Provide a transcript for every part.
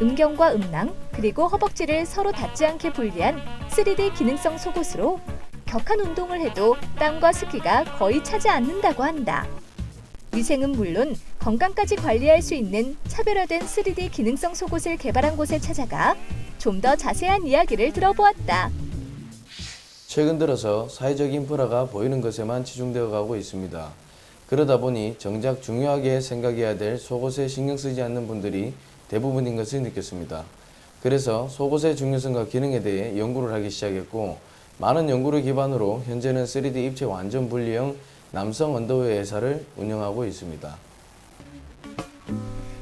음경과 음낭 그리고 허벅지를 서로 닿지 않게 분리한 3D 기능성 속옷으로 격한 운동을 해도 땀과 습기가 거의 차지 않는다고 한다. 위생은 물론 건강까지 관리할 수 있는 차별화된 3D 기능성 속옷을 개발한 곳에 찾아가 좀 더 자세한 이야기를 들어보았다. 최근 들어서 사회적 인프라가 보이는 것에만 치중되어 가고 있습니다. 그러다 보니 정작 중요하게 생각해야 될 속옷에 신경 쓰지 않는 분들이 대부분인 것을 느꼈습니다. 그래서 속옷의 중요성과 기능에 대해 연구를 하기 시작했고 많은 연구를 기반으로 현재는 3D 입체 완전 분리형 남성 언더웨어 회사를 운영하고 있습니다.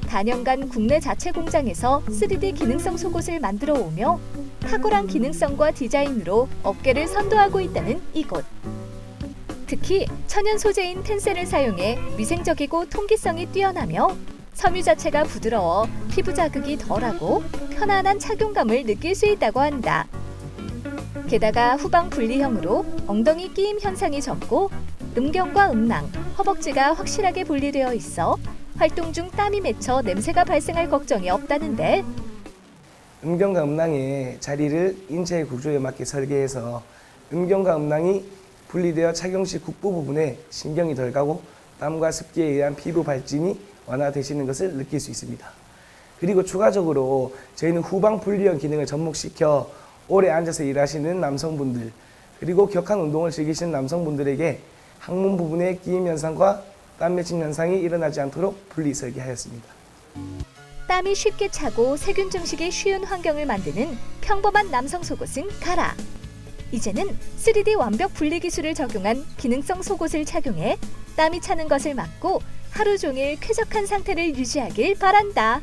단연간 국내 자체 공장에서 3D 기능성 속옷을 만들어 오며 탁월한 기능성과 디자인으로 업계를 선도하고 있다는 이곳. 특히 천연 소재인 텐셀을 사용해 위생적이고 통기성이 뛰어나며 섬유 자체가 부드러워 피부 자극이 덜하고 편안한 착용감을 느낄 수 있다고 한다. 게다가 후방 분리형으로 엉덩이 끼임 현상이 적고 음경과 음낭, 허벅지가 확실하게 분리되어 있어 활동 중 땀이 맺혀 냄새가 발생할 걱정이 없다는데 음경과 음낭의 자리를 인체의 구조에 맞게 설계해서 음경과 음낭이 분리되어 착용 시 국부 부분에 신경이 덜 가고 땀과 습기에 의한 피부 발진이 완화되시는 것을 느낄 수 있습니다. 그리고 추가적으로 저희는 후방 분리형 기능을 접목시켜 오래 앉아서 일하시는 남성분들 그리고 격한 운동을 즐기시는 남성분들에게 항문 부분의 끼임 현상과 땀 맺힘 현상이 일어나지 않도록 분리 설계하였습니다. 땀이 쉽게 차고 세균 증식이 쉬운 환경을 만드는 평범한 남성 속옷은 가라. 이제는 3D 완벽 분리 기술을 적용한 기능성 속옷을 착용해 땀이 차는 것을 막고 하루 종일 쾌적한 상태를 유지하길 바란다.